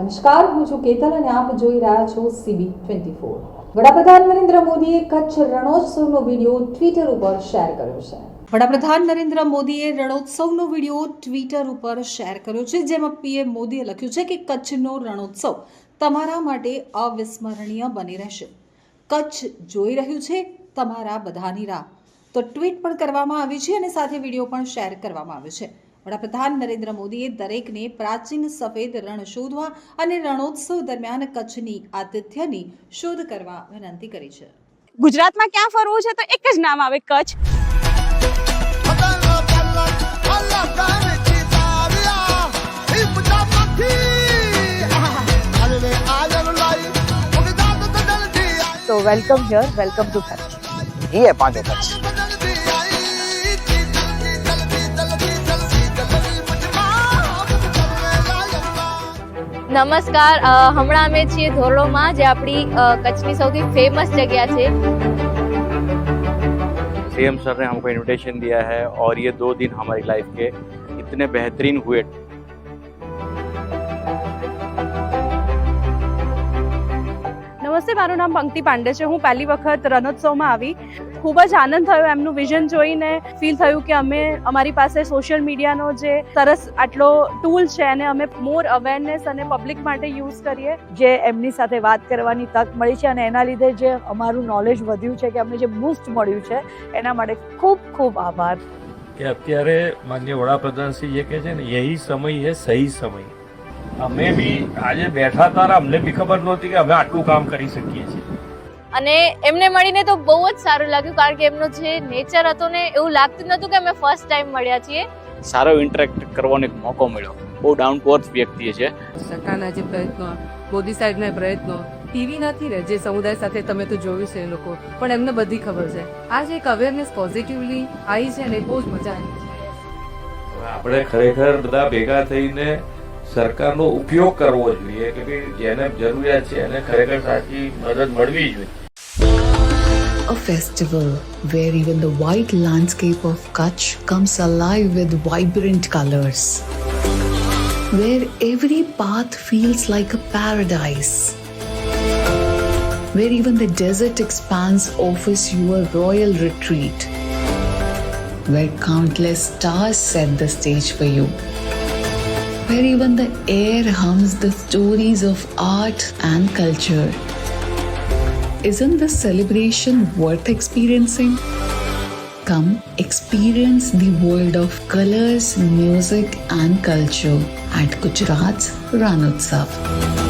નમસ્કાર, હું છું કેતલ અને આપ જોઈ રહ્યા છો સીબી ટ્વેન્ટી ફોર વડાપ્રધાન નરેન્દ્ર મોદીએ કચ્છ રણોત્સવનો વીડિયો ટ્વિટર ઉપર શેર કર્યો છે. વડાપ્રધાન નરેન્દ્ર મોદીએ રણોત્સવનો વીડિયો ટ્વિટર ઉપર શેર કર્યો છે, જેમાં પીએમ મોદીએ લખ્યું છે કે કચ્છનો રણોત્સવ તમારા માટે અવિસ્મરણીય બની રહેશે. કચ્છ જોઈ રહ્યું છે તમારા બધાની રાહ. તો ટ્વીટ પણ કરવામાં આવી છે અને સાથે વીડિયો પણ શેર કરવામાં આવ્યો છે. વડાપ્રધાન નરેન્દ્ર મોદીએ દરેકને પ્રાચીન સફેદ રણ શોધવા અને રણોત્સવ દરમિયાન કચ્છની આતિથ્યની શોધ કરવા વિનંતી કરી છે ગુજરાતમાં ક્યાં ફરવું છે તો એક જ નામ આવે કચ્છ તો welcome here welcome to Kutch ये है पांचों कच्छ નમસ્કાર અ, હમણાં અમે છીએ ધોરડોમાં જે આપણી અ, કચ્છની સૌથી ફેમસ જગ્યા છે सीएम सर ने हमको इनविटेशन दिया है और ये दो दिन हमारी लाइफ के इतने बेहतरीन हुए નમસ્તે, મારું નામ પંક્તિ પાંડે છે. હું પહેલી વખત રણોત્સવમાં આવી. ખૂબ જ આનંદ થયો એમનું વિઝન જોઈને. ફીલ થયું કે અમે અમારી પાસે સોશિયલ મીડિયાનો જે સરસ આટલો ટૂલ છે અને અમે મોર અવેરનેસ અને પબ્લિક માટે યુઝ કરીએ. જે એમની સાથે વાત કરવાની તક મળી છે અને એના લીધે જે અમારું નોલેજ વધ્યું છે કે અમને જે બૂસ્ટ મળ્યું છે, એના માટે ખૂબ ખૂબ આભાર. કે અત્યારે માન્ય વડાપ્રધાનશ્રી જે કહે છે ને, યહી સમય હે સહી સમય. અમે બી આજે બેઠા હતા અમને બી ખબર નહોતી કે અમે આટલું કામ કરી શકીએ છીએ. અને એમને મળીને તો બહુ જ સારું લાગ્યું કારણ કે એમનો જે નેચર હતો ને એવું લાગતું નહોતું કે અમે ફર્સ્ટ ટાઈમ મળ્યા છીએ. સારો ઇન્ટરેક્ટ કરવાનો એક મોકો મળ્યો. બહુ ડાઉન ટુ અર્થ વ્યક્તિ છે. સરકારના જે પ્રયત્નો મોદી સાહેબના પ્રયત્નો ટીવી નથી ને જે સમુદાય સાથે તમે તો જોયું છે એ લોકો પણ એમને બધી ખબર છે. આ જે એક અવેરનેસ પોઝિટિવલી આવી છે ને એ બહુ જ મજા આવી છે. આપણે ખરેખર બધા ભેગા થઈને સરકારનો ઉપયોગ કરવો જોઈએ કે ભાઈ જેને જરૂરિયાત છે એને ખરેખર સાચી મદદ મળવી જોઈએ A festival where even the white landscape of Kutch comes alive with vibrant colors. Where every path feels like a paradise. Where even the desert expanse offers you a royal retreat. Where countless stars set the stage for you. Where even the air hums the stories of art and culture. Isn't this celebration worth experiencing? Come experience the world of colors, music, and culture at Gujarat's Ranotsav.